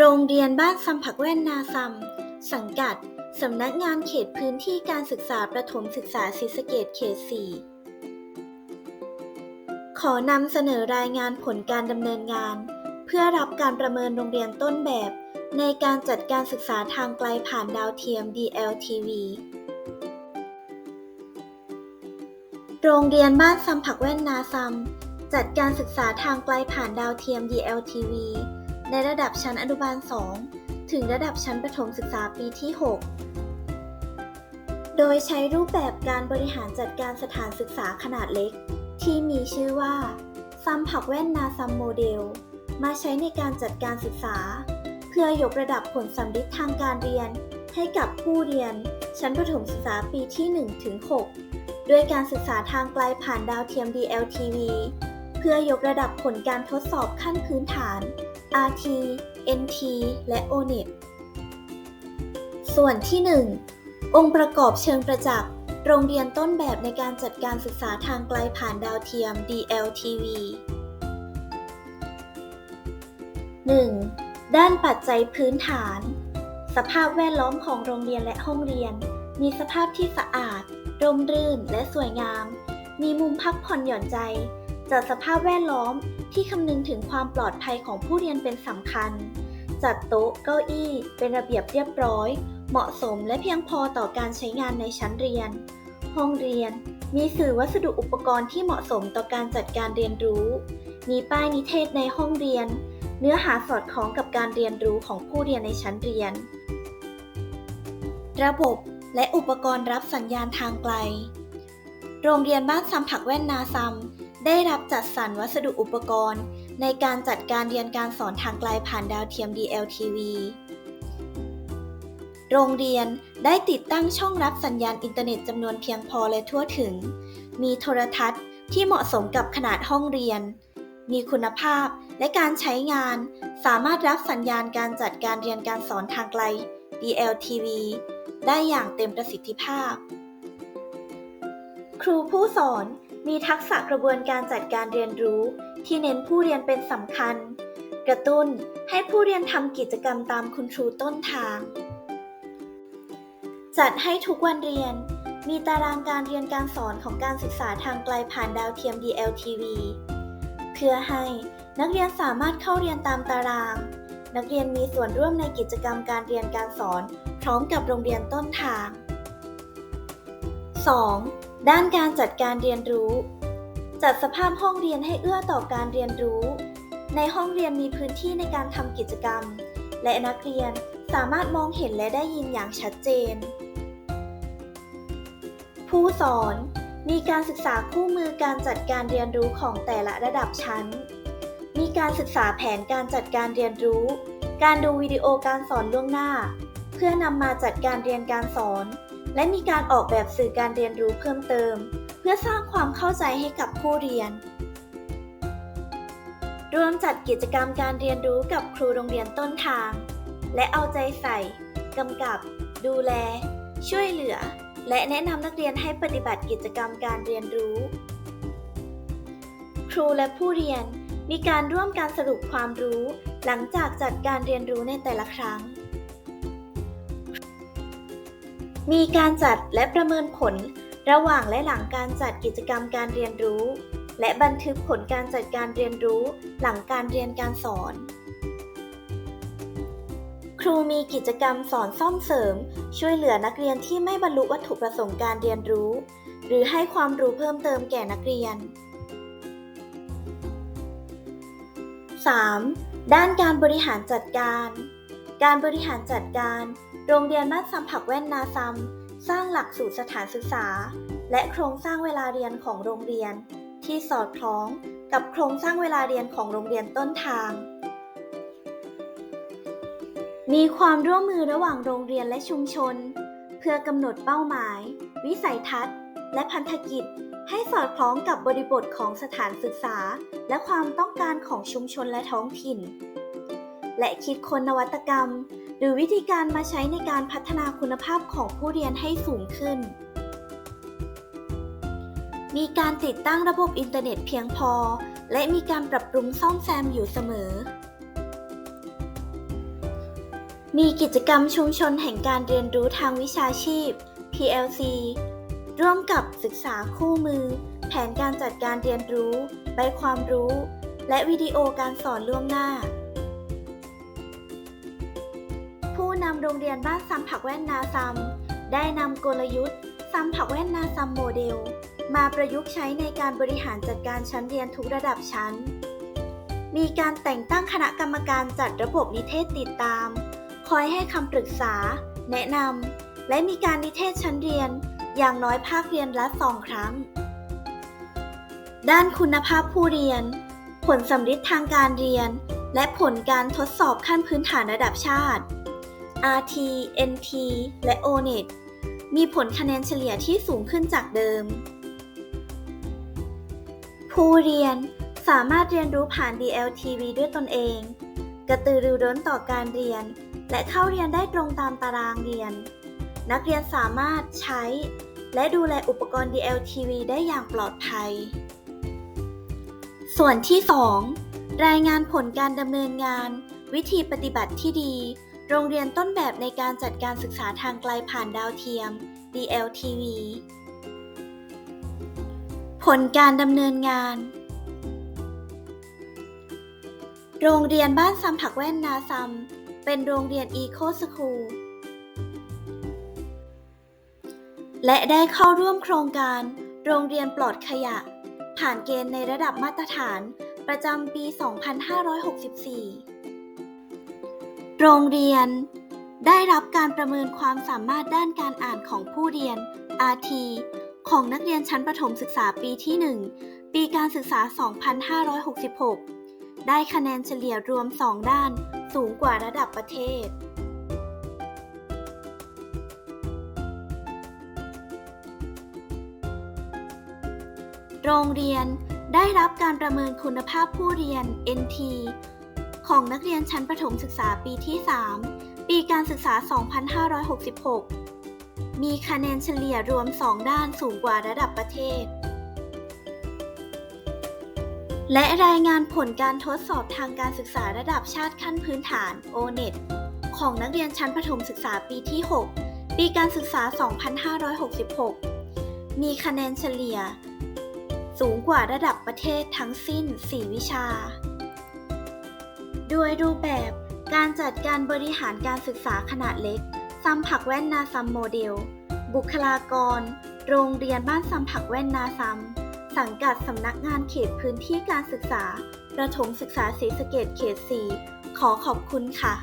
โรงเรียนบ้านซำผักแว่นนาซำสังกัด สำนักงานเขตพื้นที่การศึกษาประถมศึกษาศรีสะเกษเขต 4 ขอนำเสนอรายงานผลการดำเนินงาน เพื่อรับการประเมินโรงเรียนต้นแบบ ในการจัดการศึกษาทางไกลผ่านดาวเทียม DLTV โรงเรียนบ้านซำผักแว่นนาซำจัดการศึกษาทางไกลผ่านดาวเทียม DLTV ในระดับชั้นอนุบาล 2 ถึงระดับชั้นประถมศึกษาปีที่ 6 โดยใช้รูปแบบการบริหารจัดการสถานศึกษาขนาดเล็ก ที่มีชื่อว่าซัมผักแว่นนาซัมโมเดล มาใช้ในการจัดการศึกษา เพื่อยกระดับผลสัมฤทธิ์ทางการเรียน ให้กับผู้เรียน ชั้นประถมศึกษาปีที่1ถึง6ด้วยการศึกษาทางไกลผ่านดาวเทียม DLTV เพื่อยกระดับผลการทดสอบขั้นพื้นฐาน RT NT และ ONET ส่วนที่ 1 องค์ประกอบเชิงประจักษ์ โรงเรียนต้นแบบในการจัดการศึกษาทางไกลผ่านดาวเทียม DLTV 1. ด้านปัจจัยพื้นฐาน สภาพแวดล้อมของโรงเรียนและห้องเรียน มีสภาพที่สะอาด ร่มรื่นและสวยงาม มีมุมพักผ่อนหย่อนใจ จัดสภาพแวดล้อมที่คำนึงถึงความปลอดภัยของผู้เรียนเป็นสำคัญ จัดโต๊ะเก้าอี้ เป็นระเบียบเรียบร้อย เหมาะสมและเพียงพอต่อการใช้งานในชั้นเรียน ห้องเรียน มีสื่อวัสดุอุปกรณ์ที่เหมาะสมต่อการจัดการเรียนรู้ มีป้ายนิเทศในห้องเรียน เนื้อหาสอดคล้องกับการเรียนรู้ของผู้เรียนในชั้นเรียน ระบบและอุปกรณ์รับสัญญาณทางไกล โรงเรียนบ้านซัมผักแว่นนาซัม ได้รับจัดสรรวัสดุอุปกรณ์ ในการจัดการเรียนการสอนทางไกลผ่านดาวเทียม DLTV โรงเรียนได้ติดตั้งช่องรับสัญญาณอินเทอร์เน็ตจำนวนเพียงพอและทั่วถึง มีโทรทัศน์ที่เหมาะสมกับขนาดห้องเรียน มีคุณภาพและการใช้งาน สามารถรับสัญญาณการจัดการเรียนการสอนทางไกล DLTV ได้อย่างเต็มประสิทธิภาพ ครูผู้สอน มีทักษะกระบวนการจัดการเรียนรู้ ที่เน้นผู้เรียนเป็นสำคัญ กระตุ้นให้ผู้เรียนทำกิจกรรมตามคุณครูต้นทาง จัดให้ทุกวันเรียน มีตารางการเรียนการสอนของการศึกษาทางไกลผ่านดาวเทียม DLTV เพื่อให้นักเรียนสามารถเข้าเรียนตามตาราง นักเรียนมีส่วนร่วมในกิจกรรมการเรียนการสอน พร้อมกับโรงเรียนต้นทาง 2. ด้านการจัดการเรียนรู้ จัดสภาพห้องเรียนให้เอื้อต่อการเรียนรู้ ในห้องเรียนมีพื้นที่ในการทำกิจกรรม และนักเรียนสามารถมองเห็นและได้ยินอย่างชัดเจน ผู้สอนมีการศึกษาคู่มือการจัดการเรียนรู้ของแต่ละระดับชั้น มีการศึกษาแผนการจัดการเรียนรู้ การดูวิดีโอการสอนล่วงหน้า เพื่อนำมาจัดการเรียนการสอน และมีการออกแบบสื่อการเรียนรู้เพิ่มเติม เพื่อสร้างความเข้าใจให้กับผู้เรียน รวมจัดกิจกรรมการเรียนรู้กับครูโรงเรียนต้นทาง และเอาใจใส่กำกับ ดูแล ช่วยเหลือ และแนะนำนักเรียนให้ปฏิบัติกิจกรรมการเรียนรู้ ครูและผู้เรียนมีการร่วมการสรุปความรู้ หลังจากจัดการเรียนรู้ในแต่ละครั้ง มีการจัดและประเมินผลระหว่างและหลังการจัดกิจกรรมการเรียนรู้ และบันทึกผลการจัดการเรียนรู้หลังการเรียนการสอน ครูมีกิจกรรมสอนซ่อมเสริม ช่วยเหลือนักเรียนที่ไม่บรรลุวัตถุประสงค์การเรียนรู้ หรือให้ความรู้เพิ่มเติมแก่นักเรียน 3. ด้านการบริหารจัดการ การบริหารจัดการ โรงเรียนบ้านซัมผักแว่นนาซัม สร้างหลักสูตรสถานศึกษา และโครงสร้างเวลาเรียนของโรงเรียน ที่สอดคล้องกับโครงสร้างเวลาเรียนของโรงเรียนต้นทาง มีความร่วมมือระหว่างโรงเรียนและชุมชน เพื่อกำหนดเป้าหมาย วิสัยทัศน์ และพันธกิจ ให้สอดคล้องกับบริบทของสถานศึกษา และความต้องการของชุมชนและท้องถิ่น และคิดค้นนวัตกรรม หรือวิธีการมาใช้ในการพัฒนาคุณภาพของผู้เรียนให้สูงขึ้น มีการติดตั้งระบบอินเทอร์เน็ตเพียงพอ และมีการปรับปรุงซ่อมแซมอยู่เสมอ มีกิจกรรมชุมชนแห่งการเรียนรู้ทางวิชาชีพ PLC ร่วมกับศึกษาคู่มือ แผนการจัดการเรียนรู้ ใบความรู้ และวิดีโอการสอนล่วงหน้า นำโรงเรียนบ้านซัมผักแว่นนาซัมได้นำกลยุทธ์ซัมผักแว่นนาซัมโมเดล มาประยุกต์ใช้ในการบริหารจัดการชั้นเรียนทุกระดับชั้น มีการแต่งตั้งคณะกรรมการจัดระบบนิเทศติดตาม คอยให้คำปรึกษา แนะนำและมีการนิเทศชั้นเรียน อย่างน้อยภาคเรียนละสองครั้ง ด้านคุณภาพผู้เรียน ผลสำฤทธิ์ทางการเรียน และผลการทดสอบขั้นพื้นฐานระดับชาติ RT NT และ ONET มีผลคะแนนเฉลี่ยที่สูงขึ้นจากเดิม ผู้เรียนสามารถเรียนรู้ผ่าน DLTV ด้วยตนเอง กระตือรือร้นต่อการเรียน และเข้าเรียนได้ตรงตามตารางเรียน นักเรียนสามารถใช้ และดูแลอุปกรณ์ DLTV ได้อย่างปลอดภัย ส่วนที่ 2 รายงานผลการดำเนินงาน วิธีปฏิบัติที่ดี โรงเรียนต้นแบบในการจัดการศึกษาทางไกลผ่านดาวเทียม DLTV ผลการดำเนินงาน โรงเรียนบ้านซัมผักแว่นนาซัม เป็นโรงเรียนอีโคสคูลและได้เข้าร่วมโครงการ โรงเรียนปลอดขยะ ผ่านเกณฑ์ในระดับมาตรฐานประจำปี 2564 โรงเรียน ได้รับการประเมินความสามารถด้านการอ่านของผู้เรียน RT ของนักเรียนชั้นประถมศึกษาปีที่ 1 ปีการศึกษา 2566 ได้คะแนนเฉลี่ยรวม 2 ด้าน สูงกว่าระดับประเทศ โรงเรียนได้รับการประเมินคุณภาพผู้เรียน NT ของนักเรียนชั้นประถมศึกษาปีที่ 3 ปีการศึกษา 2566 มีคะแนนเฉลี่ยรวม 2 ด้านสูงกว่าระดับประเทศ และรายงานผลการทดสอบทางการศึกษาระดับชาติขั้นพื้นฐาน ONET ของนักเรียนชั้นประถมศึกษาปีที่ 6 ปีการศึกษา 2566 มีคะแนนเฉลี่ย สูงกว่าระดับประเทศทั้งสิ้น 4 วิชา ด้วยรูปแบบการจัดการบริหารการศึกษาขนาดเล็กซัมผักแว่นนาซัมโมเดล บุคลากร โรงเรียนบ้านซัมผักแว่นนาซัม สังกัดสำนักงานเขตพื้นที่การศึกษา ประถมศึกษาศรีสะเกดเขต 4 ขอขอบคุณค่ะ